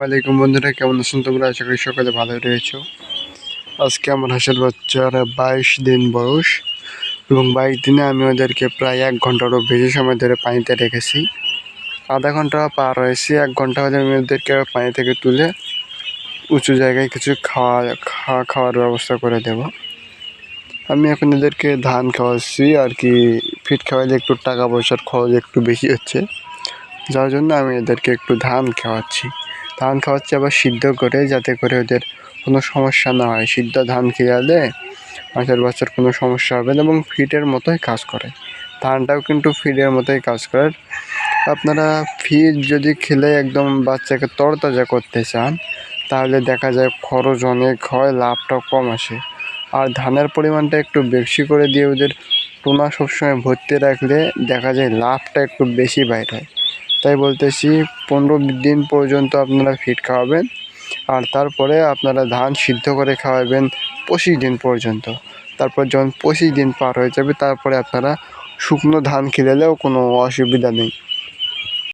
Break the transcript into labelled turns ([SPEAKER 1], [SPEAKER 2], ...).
[SPEAKER 1] ওয়ালাইকুম বন্ধুরা, কেমন আছেন তোমরা? আশা করি সকালে ভালো রয়েছো। আজকে আমার হাঁসের বাচ্চার বাইশ দিন বয়স এবং বাইশ দিনে আমি ওদেরকে প্রায় এক ঘন্টারও বেশি সময় ধরে পানিতে রেখেছি। আধা ঘণ্টা পার হয়েছে, এক ঘণ্টা হলে আমি ওদেরকে পানি থেকে তুলে উঁচু জায়গায় কিছু খাওয়া খাওয়া, খাওয়ার ব্যবস্থা করে দেব। আমি এখন এদেরকে ধান খাওয়াচ্ছি আর কি ফিট খাওয়াইলে একটু টাকা পয়সার খরচ একটু বেশি হচ্ছে। যার জন্য আমি এদেরকে একটু ধান খাওয়াচ্ছি। ধান খাওয়াচ্ছি আবার সিদ্ধ করে, যাতে করে ওদের কোনো সমস্যা না হয়। সিদ্ধ ধান খেয়ালে মাছের বাচ্চার কোনো সমস্যা হবে না এবং ফিটের মতোই কাজ করে। ধানটাও কিন্তু ফিডের মতোই কাজ করে। আপনারা ফিড যদি খেলে একদম বাচ্চাকে তরতাজা করতে চান, তাহলে দেখা যায় খরচ অনেক হয়, লাভটাও কম আসে। আর ধানের পরিমাণটা একটু বেশি করে দিয়ে ওদের টোনা সবসময় ভর্তি রাখলে দেখা যায় লাভটা একটু বেশি বাইর হয়। তাই বলতেছি পনেরো দিন পর্যন্ত আপনারা ফিট খাওয়াবেন আর তারপরে আপনারা ধান সিদ্ধ করে খাওয়াবেন পঁচিশ দিন পর্যন্ত। তারপর যখন পঁচিশ দিন পার হয়ে যাবে, তারপরে আপনারা শুকনো ধান খেলেলেও কোনো অসুবিধা নেই।